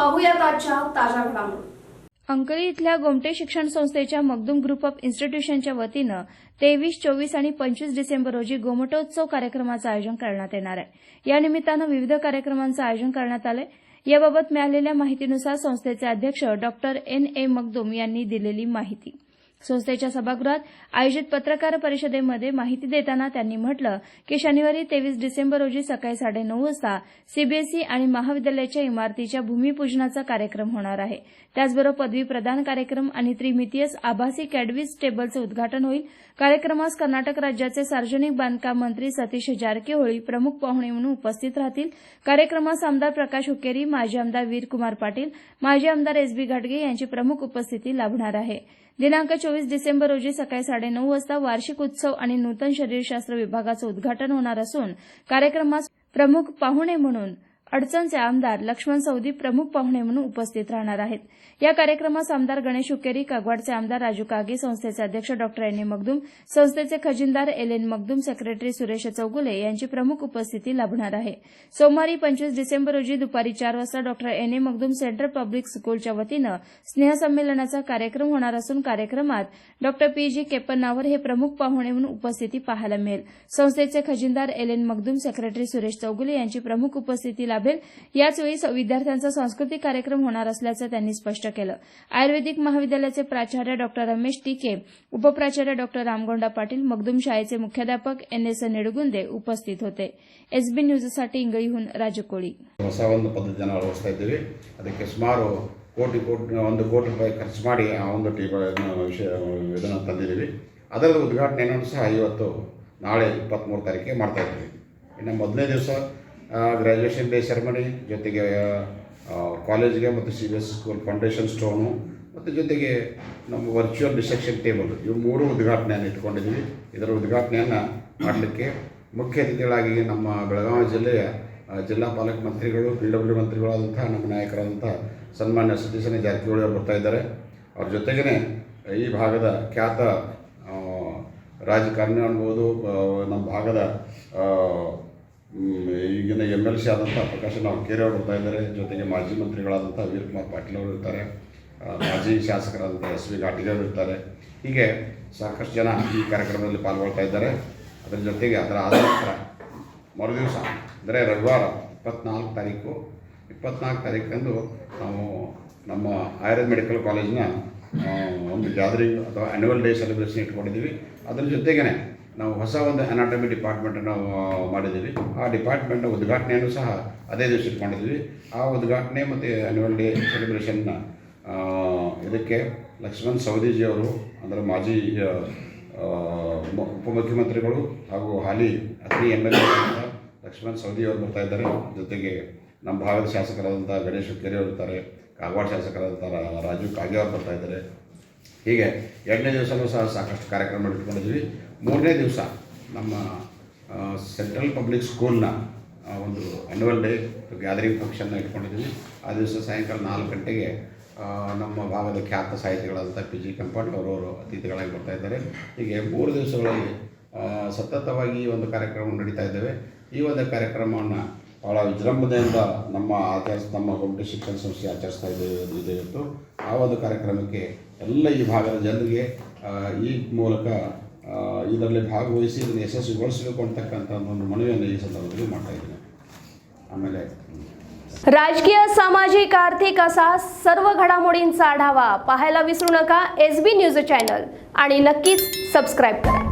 पाहूयात आजच्या ताज्या घडामोडी. अंकली इथल्या गोमटे शिक्षण संस्थेच्या मगदुम ग्रुप ऑफ इन्स्टिट्यूशनच्या वतीनं तेवीस चोवीस आणि पंचवीस डिसेंबर रोजी गोमटोत्सव कार्यक्रमाचं आयोजन करण्यात येणार आहे. या निमित्तानं विविध कार्यक्रमांचं आयोजन करण्यात आलंय. याबाबत मिळालेल्या माहितीनुसार संस्थेचे अध्यक्ष डॉक्टर एन ए मगदुम यांनी दिलेली माहिती. संस्थेच्या सभागृहात आयोजित पत्रकार परिषदेमध्ये माहिती देताना त्यांनी म्हटलं की शनिवारी तेवीस डिसेंबर रोजी सकाळी साडेनऊ वाजता सीबीएसई आणि महाविद्यालयाच्या इमारतीच्या भूमिपूजनाचा कार्यक्रम होणार आहे. त्याचबरोबर पदवी प्रदान कार्यक्रम आणि त्रिमितीय आभासी कॅडवीज टेबलचं उद्घाटन होईल. कार्यक्रमास कर्नाटक राज्याचे सार्वजनिक बांधकाम मंत्री सतीश जारकीहोळी प्रमुख पाहुणे म्हणून उपस्थित राहतील. कार्यक्रमास आमदार प्रकाश हुकेरी माजी आमदार वीरकुमार पाटील माजी आमदार एस बी घाटगे यांची प्रमुख उपस्थिती लाभणार आहे. दिनांक चोवीस डिसेंबर रोजी सकाळी साडेनऊ वाजता वार्षिक उत्सव आणि नूतन शरीरशास्त्र विभागाचं उद्घाटन होणार असून कार्यक्रमास प्रमुख पाहुणे म्हणून अडचणचे आमदार लक्ष्मण सौदी प्रमुख पाहुणे म्हणून उपस्थित राहणार आहेत. या कार्यक्रमास आमदार गणेश हुकेरी कागवाडचे आमदार राजू कागे संस्थेचे अध्यक्ष डॉक्टर एन ए मगदूम संस्थेचे खजिनदार L N Magdum secretary Suresh Chougule यांची प्रमुख उपस्थिती लाभणार आहे. सोमवारी पंचवीस डिसेंबर रोजी दुपारी चार वाजता doctor N A Magdum central public स्कूलच्या वतीनं स्नेहसंमेलनाचा कार्यक्रम होणार असून कार्यक्रमात डॉक्टर पी जी केपन्नावर हे प्रमुख पाहुणे म्हणून उपस्थिती पाहायला मिळेल. संस्थेचे खजिनदार L N Magdum secretary Suresh Chougule यांची प्रमुख उपस्थिती लाभेल याचवेळी स- विद्यार्थ्यांचा सांस्कृतिक कार्यक्रम होणार असल्याचं त्यांनी स्पष्ट केलं आयुर्वेदिक महाविद्यालयाचे प्राचार्य डॉक्टर रमेश टिके उपप्राचार्य डॉक्टर रामगोंडा पाटील मगदुम शाळेचे मुख्याध्यापक एन एस निडगुंदे उपस्थित होते एसबी न्यूजसाठी इंगळीहून राजकोळी ಹೊಸ ಒಂದು ಪದ್ಧತಿಯನ್ನು ಅಳವಡಿಸ್ತಾ ಇದ್ದೀವಿ ಅದಕ್ಕೆ ಸುಮಾರು ಕೋಟಿ ಕೋಟಿ ಒಂದು ಕೋಟಿ ರೂಪಾಯಿ ಖರ್ಚು ಮಾಡಿ ಆ ಒಂದು ಟಿ ವಿಷಯ ಇದನ್ನು ತಂದಿದ್ದೀವಿ ಅದರ ಉದ್ಘಾಟನೆಯನ್ನು ಸಹ ಇವತ್ತು ನಾಳೆ ಇಪ್ಪತ್ತ್ಮೂರು ತಾರೀಕಿಗೆ ಮಾಡ್ತಾ ಇದ್ದೀವಿ ಇನ್ನು ಮೊದಲನೇ ದಿವಸ ಗ್ರ್ಯಾಜುಯೇಷನ್ ಡೇ ಸೆರೆಮನಿ ಜೊತೆಗೆ ಕಾಲೇಜ್ಗೆ ಮತ್ತು C B S school foundation stone ಮತ್ತು ಜೊತೆಗೆ ನಮ್ಮ ವರ್ಚುವಲ್ ಡಿಸೆಕ್ಷನ್ ಟೇಬಲ್ ಇವು ಮೂರು ಉದ್ಘಾಟನೆಯನ್ನು ಇಟ್ಕೊಂಡಿದ್ದೀವಿ. ಇದರ ಉದ್ಘಾಟನೆಯನ್ನು ಮಾಡಲಿಕ್ಕೆ ಮುಖ್ಯ ಅತಿಥಿಗಳಾಗಿ ನಮ್ಮ ಬೆಳಗಾವಿ ಜಿಲ್ಲೆಯ ಜಿಲ್ಲಾ ಪಾಲಕ ಮಂತ್ರಿಗಳು ಪಿ ಡಬ್ಲ್ಯೂ ಮಂತ್ರಿಗಳಾದಂತಹ ನಮ್ಮ ನಾಯಕರಾದಂಥ ಸನ್ಮಾನ್ಯ ಸತೀಶನ ಜಾರಕಿಹೊಳಿ ಅವರು ಬರ್ತಾ ಇದ್ದಾರೆ. ಅವ್ರ ಜೊತೆಗೇ ಈ ಭಾಗದ ಖ್ಯಾತ ರಾಜಕಾರಣಿ ಅನ್ಬೋದು ನಮ್ಮ ಭಾಗದ ಈಗಿನ ಎಂ ಎಲ್ ಸಿ ಆದಂಥ ಪ್ರಕಾಶ್ ಹುಕ್ಕೇರಿ ಅವರು ಬರ್ತಾ ಇದ್ದಾರೆ. ಜೊತೆಗೆ ಮಾಜಿ ಮಂತ್ರಿಗಳಾದಂಥ ವೀರಕುಮಾರ್ ಪಾಟೀಲ್ ಅವರು ಇರ್ತಾರೆ. ಮಾಜಿ ಶಾಸಕರಾದಂಥ ಎಸ್ ವಿ ಘಾಟಿಗೆ ಅವರು ಇರ್ತಾರೆ. ಹೀಗೆ ಸಾಕಷ್ಟು ಜನ ಈ ಕಾರ್ಯಕ್ರಮದಲ್ಲಿ ಪಾಲ್ಗೊಳ್ತಾ ಇದ್ದಾರೆ. ಅದರ ಜೊತೆಗೆ ಅದರ ಆದ ನಂತರ ಮರುದಿವಸ, ಅಂದರೆ ರವಿವಾರ ಇಪ್ಪತ್ನಾಲ್ಕು ತಾರೀಕು, ಇಪ್ಪತ್ನಾಲ್ಕು ತಾರೀಕಂದು ನಾವು ನಮ್ಮ ಆಯುರ್ವೇದ ಮೆಡಿಕಲ್ ಕಾಲೇಜಿನ ಒಂದು ಗ್ಯಾದರಿಂಗ್ ಅಥವಾ ಆ್ಯನ್ಯುವಲ್ ಡೇ ಸೆಲೆಬ್ರೇಷನ್ ಇಟ್ಕೊಂಡಿದ್ದೀವಿ. ಅದರ ಜೊತೆಗೇ ನಾವು ಹೊಸ ಒಂದು ಅನಾಟಮಿ ಡಿಪಾರ್ಟ್ಮೆಂಟನ್ನು ಮಾಡಿದ್ದೀವಿ. ಆ ಡಿಪಾರ್ಟ್ಮೆಂಟ್ನ ಉದ್ಘಾಟನೆಯನ್ನು ಸಹ ಅದೇ ದಿವಸ ಇಟ್ಕೊಂಡಿದ್ದೀವಿ ಆ ಉದ್ಘಾಟನೆ ಮತ್ತು ಆ್ಯನ್ಯುವಲ್ ಡೇ ಸೆಲೆಬ್ರೇಷನ್ನ ಇದಕ್ಕೆ ಲಕ್ಷ್ಮಣ್ ಸವದಿಜಿಯವರು ಅಂದರೆ ಮಾಜಿ ಉಪಮುಖ್ಯಮಂತ್ರಿಗಳು ಹಾಗೂ ಹಾಲಿ ಅಗ್ನಿ M L A Laxman Savadi ಅವರು ಬರ್ತಾ ಇದ್ದಾರೆ. ಜೊತೆಗೆ ನಮ್ಮ ಭಾಗದ ಶಾಸಕರಾದಂಥ ಗಣೇಶ್ ಕೆರೆ ಅವರು ಇರ್ತಾರೆ ಕಾಗವಾಡ ಶಾಸಕರಾದಂಥ ರಾಜೀವ್ ರಾಜು ಕಾಗೆ ಅವರು ಬರ್ತಾ ಇದ್ದಾರೆ. ಹೀಗೆ ಎರಡನೇ ದಿವಸನೂ ಸಹ ಸಾಕಷ್ಟು ಕಾರ್ಯಕ್ರಮ ಇಟ್ಕೊಂಡಿದ್ದೀವಿ. ಮೂರನೇ ದಿವಸ ನಮ್ಮ ಸೆಂಟ್ರಲ್ ಪಬ್ಲಿಕ್ ಸ್ಕೂಲ್ನ ಒಂದು ಆ್ಯನ್ಯುವಲ್ ಡೇ ಗ್ಯಾದರಿಂಗ್ ಫಂಕ್ಷನ್ನ ಇಟ್ಕೊಂಡಿದ್ದೀವಿ ಆ ದಿವಸ ಸಾಯಂಕಾಲ ನಾಲ್ಕು ಗಂಟೆಗೆ ನಮ್ಮ ಭಾಗದ ಖ್ಯಾತ ಸಾಹಿತಿಗಳಾದಂಥ ಪಿ ಜಿ ಕೆಂಪಟ್ ಅವರವರು ಅತಿಥಿಗಳಾಗಿ ಬರ್ತಾ ಇದ್ದಾರೆ. ಹೀಗೆ ಮೂರು ದಿವಸಗಳಲ್ಲಿ ಸತತವಾಗಿ ಒಂದು ಕಾರ್ಯಕ್ರಮ ನಡೀತಾ ಇದ್ದೇವೆ. ಈ ಒಂದು ಕಾರ್ಯಕ್ರಮವನ್ನು ಭಾಳ ವಿಜೃಂಭಣೆಯಿಂದ ನಮ್ಮ ಆಚರಿಸ್, ನಮ್ಮ ಗೊಮ್ಮಟಿ ಶಿಕ್ಷಣ ಸಂಸ್ಥೆ ಆಚರಿಸ್ತಾ ಇದೆ ಇದೆ ಇವತ್ತು ಆ ಒಂದು ಕಾರ್ಯಕ್ರಮಕ್ಕೆ ಎಲ್ಲ ಈ ಭಾಗದ ಜನರಿಗೆ ಈ ಮೂಲಕ ಇದರಲ್ಲಿ ಭಾಗವಹಿಸಿ ಇದನ್ನು ಯಶಸ್ವಿಗೊಳಿಸಬೇಕು ಅಂತಕ್ಕಂಥ ಒಂದು ಮನವಿಯನ್ನು ಈ ಸಂದರ್ಭದಲ್ಲಿ ಮಾಡ್ತಾ ಇದ್ದೀನಿ ಆಮೇಲೆ राजकीय सामाजिक आर्थिक असा सर्व घडामोडींचा आढावा पाहायला विसरू नका एस बी न्यूज चॅनल आणि नक्कीच सबस्क्राईब करा